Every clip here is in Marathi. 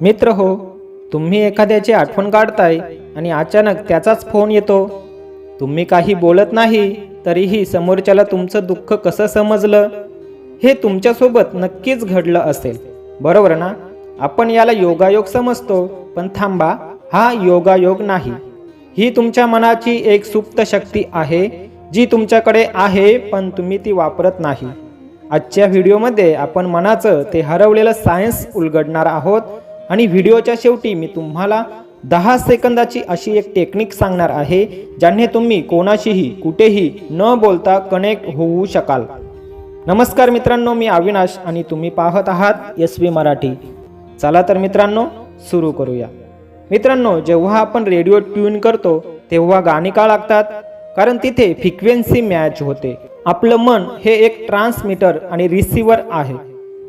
मित्र हो तुम्ही एखाद्याची आठवण काढताय आणि अचानक त्याचाच फोन येतो. तुम्ही काही बोलत नाही तरीही समोरच्याला तुमचं दुःख कसं समजलं हे तुमच्यासोबत नक्कीच घडलं असेल. बरोबर ना? आपण याला योगायोग समजतो पण थांबा हा योगायोग नाही. ही तुमच्या मनाची एक सुप्त शक्ती आहे जी तुमच्याकडे आहे पण तुम्ही ती वापरत नाही. आजच्या व्हिडिओमध्ये आपण मनाचं ते हरवलेलं सायन्स उलगडणार आहोत. आणि व्हिडिओच्या शेवटी मी तुम्हाला दहा सेकंदाची अशी एक टेक्निक सांगणार आहे ज्याने तुम्ही कोणाशीही कुठेही न बोलता कनेक्ट होऊ शकाल. नमस्कार मित्रांनो मी अविनाश आणि तुम्ही पाहत आहात एस व्ही मराठी. चला तर मित्रांनो सुरू करूया. मित्रांनो जेव्हा आपण रेडिओ ट्यून करतो तेव्हा गाणी का लागतात? कारण तिथे फ्रिक्वेन्सी मॅच होते. आपलं मन हे एक ट्रान्समीटर आणि रिसिव्हर आहे.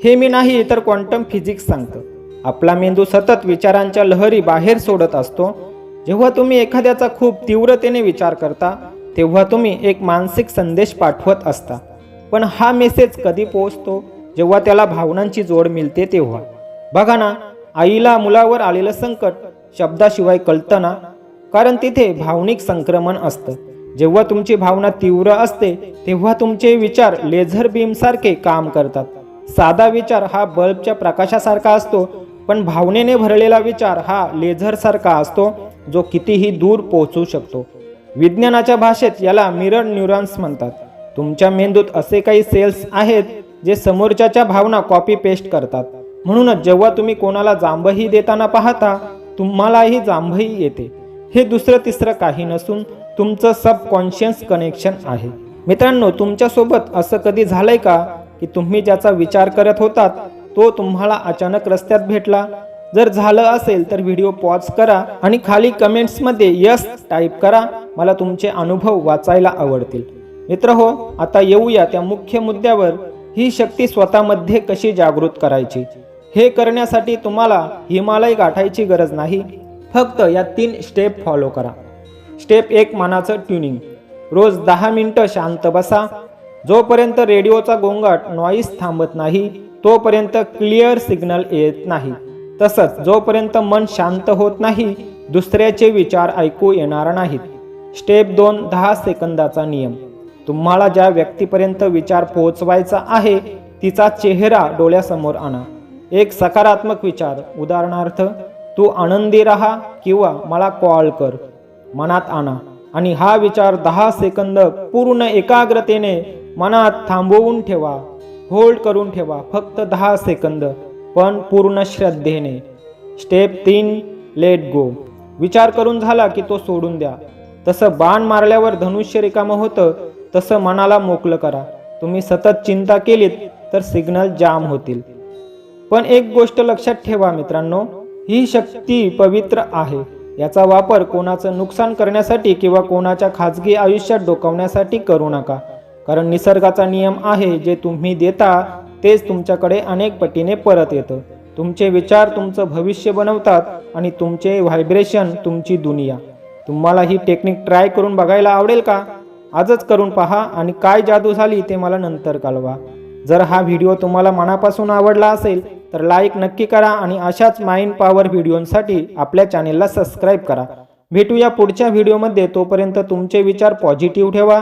हे मी नाही तर क्वांटम फिजिक्स सांगतं. आपला मेंदू सतत विचारांच्या लहरी बाहेर सोडत असतो. जेव्हा तुम्ही एखाद्याचा खूप तीव्रतेने विचार करता तेव्हा तुम्ही एक मानसिक संदेश पाठवत असता. पण हा मेसेज कधी पोहोचतो? जेव्हा त्याला भावनांची जोड मिळते तेव्हा. बघा ना आईला मुलावर आलेलं संकट शब्दाशिवाय कळतं ना? कारण तिथे भावनिक संक्रमण असतं. जेव्हा तुमची भावना तीव्र असते तेव्हा तुमचे विचार लेझर बीमसारखे काम करतात. साधा विचार हा बल्बच्या प्रकाशासारखा असतो पण भावनेने भरलेला विचार हा लेझरसारखा असतो जो कितीही दूर पोहोचू शकतो. विज्ञानाच्या भाषेत याला मिरर न्यूरॉन्स म्हणतात. तुमच्या मेंदूत असे काही सेल्स आहेत जे समोरच्याच्या भावना कॉपी पेस्ट करतात. म्हणूनच जेव्हा तुम्ही कोणाला जांभही देताना पाहता तुम्हालाही जांभही येते. हे दुसरं तिसरं काही नसून तुमचं सबकॉन्शियस कनेक्शन आहे. मित्रांनो तुमच्यासोबत असं कधी झालंय का की तुम्ही ज्याचा विचार करत होतात तो तुम्हाला अचानक रस्त्यात भेटला. जर झालं असेल तर व्हिडिओ पॉज करा आणि खाली कमेंट्समध्ये यस टाईप करा. मला तुमचे अनुभव वाचायला आवडतील. मित्र हो आता येऊया त्या मुख्य मुद्द्यावर. ही शक्ती स्वतःमध्ये कशी जागृत करायची? हे करण्यासाठी तुम्हाला हिमालय गाठायची गरज नाही. फक्त या तीन स्टेप फॉलो करा. स्टेप एक मनाचं ट्युनिंग रोज दहा मिनटं शांत बसा. जोपर्यंत रेडिओचा गोंगाट नॉईस थांबत नाही तोपर्यंत क्लिअर सिग्नल येत नाही. तसंच जोपर्यंत मन शांत होत नाही दुसऱ्याचे विचार ऐकू येणार नाहीत. स्टेप दोन दहा सेकंदाचा नियम. तुम्हाला ज्या व्यक्तीपर्यंत विचार पोहोचवायचा आहे तिचा चेहरा डोळ्यासमोर आणा. एक सकारात्मक विचार. उदाहरणार्थ तू आनंदी राहा किंवा मला कॉल कर. मनात आणा. आणि हा विचार दहा सेकंद पूर्ण एकाग्रतेने मनात थांबवून ठेवा. होल्ड करून ठेवा फक्त दहा सेकंद पण पूर्ण श्रद्धेने. स्टेप तीन लेट गो विचार करून झाला की तो सोडून द्या. तसं बाण मारल्यावर धनुष्य रिकामं होतं तसं मनाला मोकलं करा. तुम्ही सतत चिंता केलीत तर सिग्नल जाम होतील. पण एक गोष्ट लक्षात ठेवा मित्रांनो ही शक्ती पवित्र आहे. याचा वापर कोणाचं नुकसान करण्यासाठी किंवा कोणाच्या खाजगी आयुष्यात डोकावण्यासाठी करू नका. कारण निसर्गाचा नियम आहे जे तुम्ही देता तेच तुमच्याकडे अनेक पटीने परत येतं. तुमचे विचार तुमचं भविष्य बनवतात आणि तुमचे व्हायब्रेशन तुमची दुनिया. तुम्हाला ही टेक्निक ट्राय करून बघायला आवडेल का? आजच करून पहा आणि काय जादू झाली ते मला नंतर कळवा. जर हा व्हिडिओ तुम्हाला मनापासून आवडला असेल तर लाईक नक्की करा आणि अशाच माइंड पॉवर व्हिडिओंसाठी आपल्या चॅनेलला सबस्क्राईब करा. भेटूया पुढच्या व्हिडिओमध्ये तोपर्यंत तुमचे विचार पॉझिटिव्ह ठेवा.